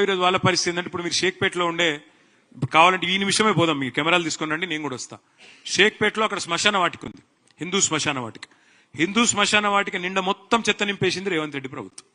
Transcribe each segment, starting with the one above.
ఈరోజు వాళ్ళ పరిస్థితి ఏంటంటే ఇప్పుడు మీరు షేక్పేటలో ఉండే ఇప్పుడు కావాలంటే ఈ నిమిషమే పోదాం మీరు కెమెరాలు తీసుకుని నేను కూడా వస్తా. షేక్పేటలో అక్కడ శ్మశాన వాటికి ఉంది హిందూ శ్మశాన వాటికి. హిందూ శ్మశాన వాటికి నిండా మొత్తం చెత్త నింపేసింది రేవంత్ రెడ్డి ప్రభుత్వం.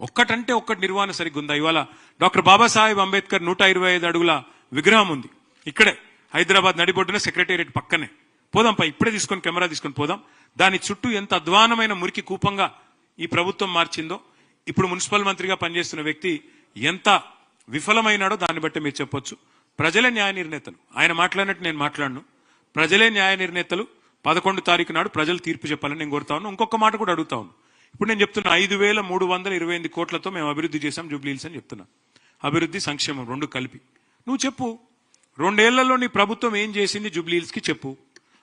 ఒక్కటంటే ఒక్కటి నిర్వహణ సరిగ్గా ఉందా? ఇవాళ డాక్టర్ బాబాసాహెబ్ అంబేద్కర్ నూట ఇరవై ఐదు అడుగుల విగ్రహం ఉంది ఇక్కడే హైదరాబాద్ నడిబొడ్డున సెక్రటేరియట్ పక్కనే. పోదాం పై ఇప్పుడే తీసుకొని కెమెరా తీసుకొని పోదాం. దాని చుట్టూ ఎంత అధ్వానమైన మురికి కూపంగా ఈ ప్రభుత్వం మార్చిందో ఇప్పుడు మున్సిపల్ మంత్రిగా పనిచేస్తున్న వ్యక్తి ఎంత విఫలమైనాడో దాన్ని బట్టి మీరు చెప్పొచ్చు. ప్రజలే న్యాయ నిర్ణేతలు. ఆయన మాట్లాడినట్టు నేను మాట్లాడను. ప్రజలే న్యాయ నిర్ణేతలు. పదకొండు తారీఖు నాడు ప్రజలు తీర్పు చెప్పాలని నేను కోరుతా ఉన్నాను. ఇంకొక మాట కూడా అడుగుతా ఉన్నాను. ఇప్పుడు నేను చెప్తున్నా ఐదు వేల మూడు వందల ఇరవై ఎనిమిది కోట్లతో మేము అభివృద్ధి చేశాం జూబ్లీహిల్స్ అని చెప్తున్నా. అభివృద్ధి సంక్షేమం రెండు కలిపి. నువ్వు చెప్పు. రెండేళ్ళలో నీ ప్రభుత్వం ఏం చేసింది జూబ్లీహిల్స్కి చెప్పు.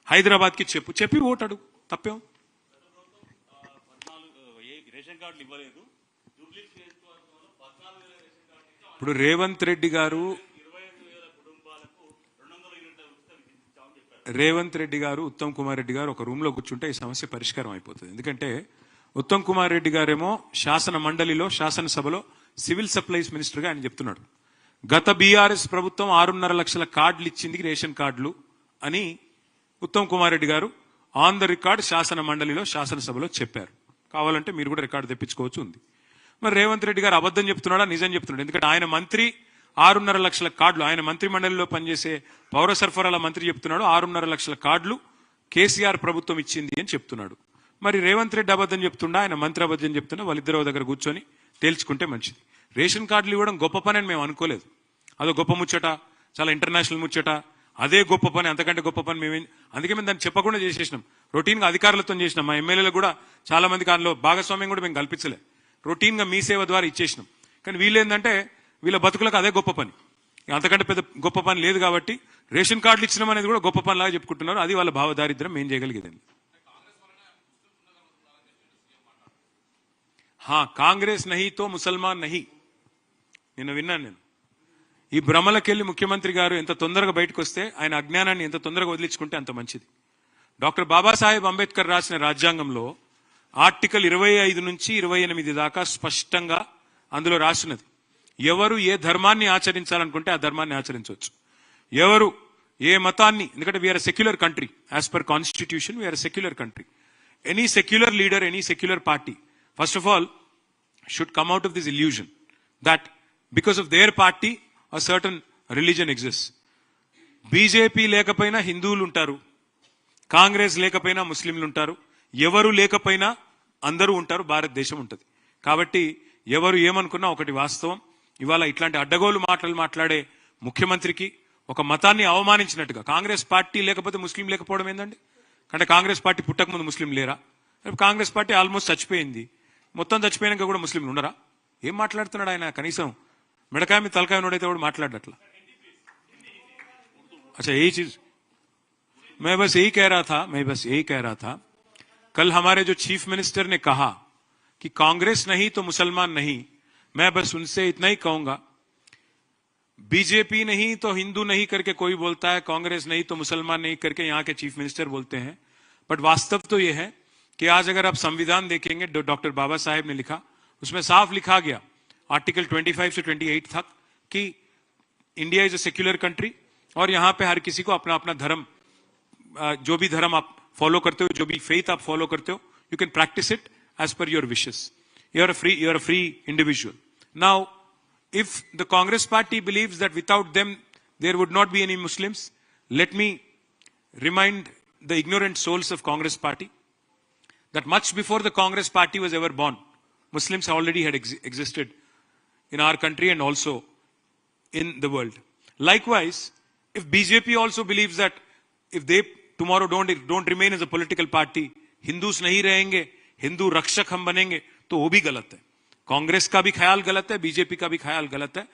హైదరాబాద్కి చెప్పు. చెప్పి ఓటాడు తప్పేం? రేషన్ కార్డులు ఇవ్వలేదు. ఇప్పుడు రేవంత్ రెడ్డి గారు రేవంత్ రెడ్డి గారు ఉత్తమ్ కుమార్ రెడ్డి గారు ఒక రూమ్లో కూర్చుంటే ఈ సమస్య పరిష్కారం అయిపోతుంది. ఎందుకంటే ఉత్తమ్ కుమార్ రెడ్డి గారేమో శాసన మండలిలో శాసనసభలో సివిల్ సప్లైస్ మినిస్టర్గా ఆయన చెప్తున్నాడు. గత బీఆర్ఎస్ ప్రభుత్వం ఆరున్నర లక్షల కార్డులు ఇచ్చింది రేషన్ కార్డులు అని ఉత్తమ్ కుమార్ రెడ్డి గారు ఆన్ ద రికార్డ్ శాసన మండలిలో శాసనసభలో చెప్పారు. కావాలంటే మీరు కూడా రికార్డు తెప్పించుకోవచ్చు ఉంది. మరి రేవంత్ రెడ్డి గారు అబద్ధం చెప్తున్నాడా? నిజం చెప్తున్నాడు. ఎందుకంటే ఆయన మంత్రి ఆరున్నర లక్షల కార్డులు ఆయన మంత్రి మండలిలో పనిచేసే పౌర సరఫరాల మంత్రి చెప్తున్నాడు ఆరున్నర లక్షల కార్డులు కేసీఆర్ ప్రభుత్వం ఇచ్చింది అని చెప్తున్నాడు. మరి రేవంత్ రెడ్డి అబద్ధం చెప్తుండా? ఆయన మంత్రి అబద్ధం చెప్తున్నా? వాళ్ళిద్దరు దగ్గర కూర్చొని తేల్చుకుంటే మంచిది. రేషన్ కార్డులు ఇవ్వడం గొప్ప పని అని మేము అనుకోలేదు. అదో గొప్ప ముచ్చట చాలా ఇంటర్నేషనల్ ముచ్చట అదే గొప్ప పని అంతకంటే గొప్ప పని మేమే అందుకే మేము దాన్ని చెప్పకుండా చేసేసినాం. రొటీన్గా అధికారులతో చేసినాం. మా ఎమ్మెల్యేలు కూడా చాలా మంది అందులో భాగస్వామ్యం కూడా మేము కల్పించలే. రొటీన్గా మీ సేవ ద్వారా ఇచ్చేసినాం. కానీ వీళ్ళు ఏంటంటే వీళ్ళ బతుకులకు అదే గొప్ప పని. అంతకంటే పెద్ద గొప్ప పని లేదు కాబట్టి రేషన్ కార్డులు ఇచ్చినాం అనేది కూడా గొప్ప పనిలాగా చెప్పుకుంటున్నారు. అది వాళ్ళ భావదారిద్రం ఏం చేయగలిగేదండి. హా కాంగ్రెస్ నహితో ముసల్మాన్ నహి. నిన్న విన్నాను నేను. ఈ భ్రమలకెళ్ళి ముఖ్యమంత్రి గారు ఎంత తొందరగా బయటకు వస్తే ఆయన అజ్ఞానాన్ని ఎంత తొందరగా వదిలించుకుంటే అంత మంచిది. డాక్టర్ బాబాసాహెబ్ అంబేద్కర్ రాసిన రాజ్యాంగంలో ఆర్టికల్ ఇరవై ఐదు నుంచి ఇరవై ఎనిమిది దాకా స్పష్టంగా అందులో రాసినది. ఎవరు ఏ ధర్మాన్ని ఆచరించాలనుకుంటే ఆ ధర్మాన్ని ఆచరించవచ్చు. ఎవరు ఏ మతాన్ని ఎందుకంటే we are secular country as per constitution we are secular country any secular leader any secular party first of all should come out of this illusion that because of their party a certain religion exist BJP లేకపోయినా హిందువులు ఉంటారు. కాంగ్రెస్ లేకపోయినా ముస్లింలు ఉంటారు. ఎవరు లేకపోయినా అందరూ ఉంటారు భారతదేశం ఉంటుంది. కాబట్టి ఎవరు ఏమనుకున్నా ఒకటి వాస్తవం. ఇవాళ ఇట్లాంటి అడ్డగోలు మాటలు మాట్లాడే ముఖ్యమంత్రికి ఒక మతాన్ని అవమానించినట్టుగా కాంగ్రెస్ పార్టీ లేకపోతే ముస్లిం లేకపోవడం ఏందండి? అంటే కాంగ్రెస్ పార్టీ పుట్టకముందు ముస్లిం లేరా? కాంగ్రెస్ పార్టీ ఆల్మోస్ట్ చచ్చిపోయింది. మొత్తం చచ్చిపోయాక కూడా ముస్లింలు ఉండరా? ఏం మాట్లాడుతున్నాడు ఆయన కనీసం? మిడకాయ మీద తలకాయ ఉన్నడైతే కూడా మాట్లాడట్లా? అచ్చా ఏ చీజ్? మే బస్ ఏ కేరాథా మే బస్ ఏ కేరాథా कल हमारे जो चीफ मिनिस्टर ने कहा कि कांग्रेस नहीं तो मुसलमान नहीं, मैं बस उनसे इतना ही कहूँगा। बीजेपी नहीं तो हिंदू नहीं करके कोई बोलता है, कांग्रेस नहीं तो मुसलमान नहीं करके यहाँ के चीफ मिनिस्टर बोलते हैं। बट वास्तव तो यह है कि आज अगर आप संविधान देखेंगे डॉक्टर बाबा साहेब ने लिखा, उसमें साफ़ लिखा गया, आर्टिकल 25 से 28 तक, कि India is a secular country और यहाँ पे हर किसी को अपना अपना धर्म जो भी धर्म आप फॉलो करते हो जो भी फेथ आप फॉलो करते हो you can practice it as per your wishes you are free you are a free individual now if the Congress party believes that without them there would not be any Muslims, let me remind the ignorant souls of Congress party that much before the Congress party was ever born, Muslims already had ex- existed in our country and also in the world. Likewise, if BJP also believes that if they tomorrow don't don't remain as a political party Hindus नहीं रहेंगे, हिंदू रक्षक हम बनेंगे, तो वो भी गलत है। कांग्रेस का भी ख्याल गलत है बीजेपी का भी ख्याल गलत है।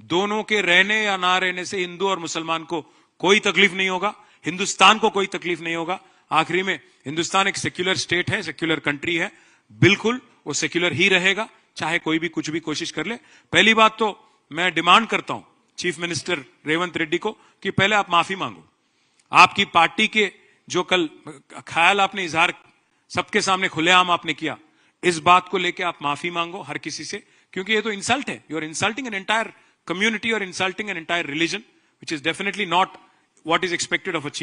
दोनों के रहने या ना रहने से हिंदू और मुसलमान को कोई तकलीफ़ नहीं होगा हिंदुस्तान को कोई तकलीफ़ नहीं होगा। आखिरी में हिंदुस्तान एक सेक्युलर स्टेट है सेक्युलर कंट्री है। बिल्कुल वो सेक्युलर ही रहेगा चाहे कोई भी कुछ भी कोशिश कर ले। पहली बात तो मैं डिमांड करता हूँ चीफ मिनिस्टर रेवंत रेड्डी को कि पहले आप माफ़ी मांगो। आपकी पार्टी के जो कल ख्याल आपने इजहार सबके सामने खुलेआम आपने किया, इस बात को लेकर आप माफ़ी मांगो हर किसी से, क्योंकि ये तो इंसल्ट है। You are insulting an entire community और insulting an entire religion which is definitely not what is expected of chief.